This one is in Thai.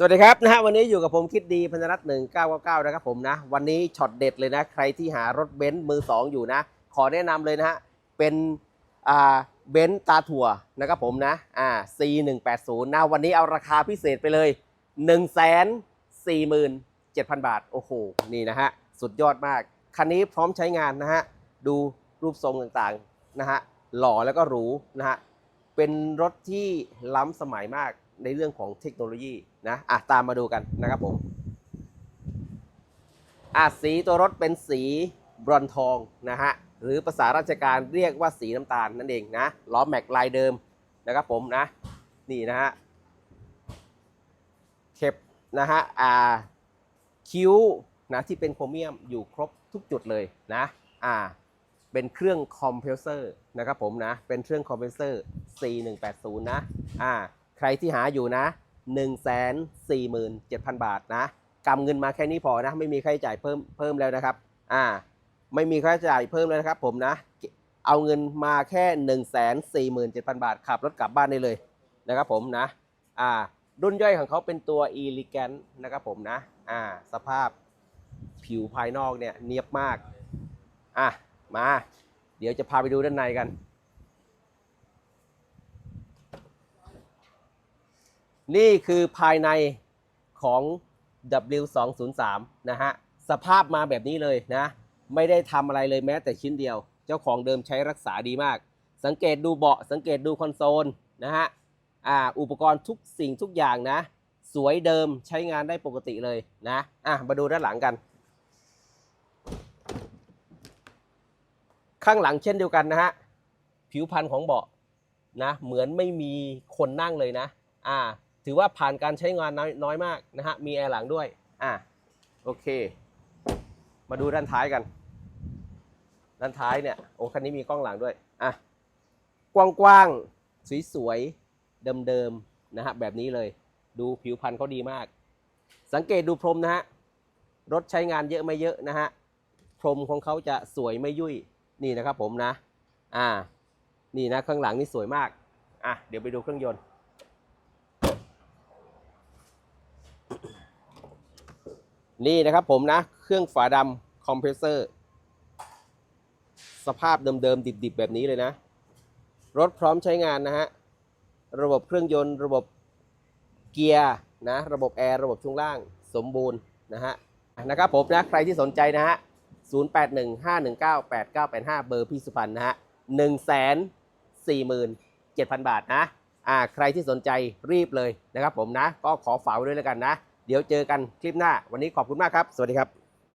สวัสดีครับนะฮะวันนี้อยู่กับผมคิดดีพันธรัตน์หนึ่งเก้าเก้าเก้านะครับผมนะ วันนี้ช็อตเด็ดเลยนะ ใครที่หารถเบนซ์มือสองอยู่นะ ขอแนะนำเลยนะฮะ เป็นอ่าเบนซ์ตาถั่วนะครับผมนะอ่า C 1 8 0นะวันนี้เอาราคาพิเศษไปเลย 1 4 7 0 0 0 บาท โอ้โห นี่นะฮะ สุดยอดมาก คันนี้พร้อมใช้งานนะฮะ ดูรูปทรงต่างๆนะฮะหล่อแล้วก็หรูนะฮะเป็นรถที่ล้ำสมัยมาก ในเรื่องของเทคโนโลยีนะอะตามมาดูกันนะครับผมอะสีตัวรถเป็นสีบรอนทองนะฮะหรือภาษาราชการเรียกว่าสีน้ำตาลนั่นเองนะล้อแม็กลายเดิมนะครับผมนะนี่นะฮะเข็บนะฮะอ่าคิ้วนะที่เป็นโครเมียมอยู่ครบทุกจุดเลยนะอ่าเป็นเครื่องคอมเพรสเซอร์นะครับผมนะเป็นเครื่องคอมเพรสเซอร์ C180 นะอ่า ใครที่หาอยู่นะ 147,000 บาทนะกำเงินมาแค่นี้พอนะ ไม่มีค่าใช้จ่ายเพิ่มเพิ่มแล้วนะครับ อ่า ไม่มีค่าใช้จ่ายเพิ่มแล้วนะครับ ผมนะ เอาเงินมาแค่ 147,000 บาทขับรถกลับบ้านได้เลยนะครับ ผมนะ อ่า รุ่นย่อยของเขาเป็นตัว e l e g a n t นะครับ ผมนะ อ่า สภาพผิวภายนอกเนี่ยเนียบมาก อะ มา เดี๋ยวจะพาไปดูด้านในกัน นี่คือภายในของ W203 นะฮะ สภาพมาแบบนี้เลยนะ ไม่ได้ทำอะไรเลยแม้แต่ชิ้นเดียว เจ้าของเดิมใช้รักษาดีมาก สังเกตดูเบาะ สังเกตดูคอนโซลนะฮะอ่าอุปกรณ์ทุกสิ่งทุกอย่างนะ สวยเดิมใช้งานได้ปกติเลยนะอะมาดูด้านหลังกัน ข้างหลังเช่นเดียวกันนะฮะ ผิวพันธุ์ของเบาะนะ เหมือนไม่มีคนนั่งเลยนะ อ่า ถือว่าผ่านการใช้งานน้อยน้อยมากนะฮะ มีแอร์หลังด้วย อ่าโอเค มาดูด้านท้ายกัน ด้านท้ายเนี่ย โอ้ คันนี้มีกล้องหลังด้วย อะ กว้างๆ สวยๆ เดิมๆ นะฮะ แบบนี้เลย ดูผิวพันธุ์เขาดีมาก สังเกตดูพรมนะฮะ รถใช้งานเยอะไม่เยอะนะฮะ พรมของเขาจะสวยไม่ยุ่ย นี่นะครับผมนะ อ่า นี่นะ ข้างหลังนี่สวยมาก อะ เดี๋ยวไปดูเครื่องยนต์ นี่นะครับผมนะ เครื่องฝาดำคอมเพรสเซอร์ สภาพเดิมๆ ดิบๆ แบบนี้เลยนะ รถพร้อมใช้งานนะฮะ ระบบเครื่องยนต์ ระบบเกียร์นะ ระบบแอร์ ระบบช่วงล่างสมบูรณ์นะฮะ นะครับผมนะ ใครที่สนใจนะฮะ 0815198985 เบอร์พี่สุพรรณนะฮะ147,000 บาทนะ อ่า ใครที่สนใจรีบเลยนะครับผมนะ ก็ขอฝากไว้ด้วยแล้วกันนะ เดี๋ยวเจอกันคลิปหน้า วันนี้ขอบคุณมากครับ สวัสดีครับ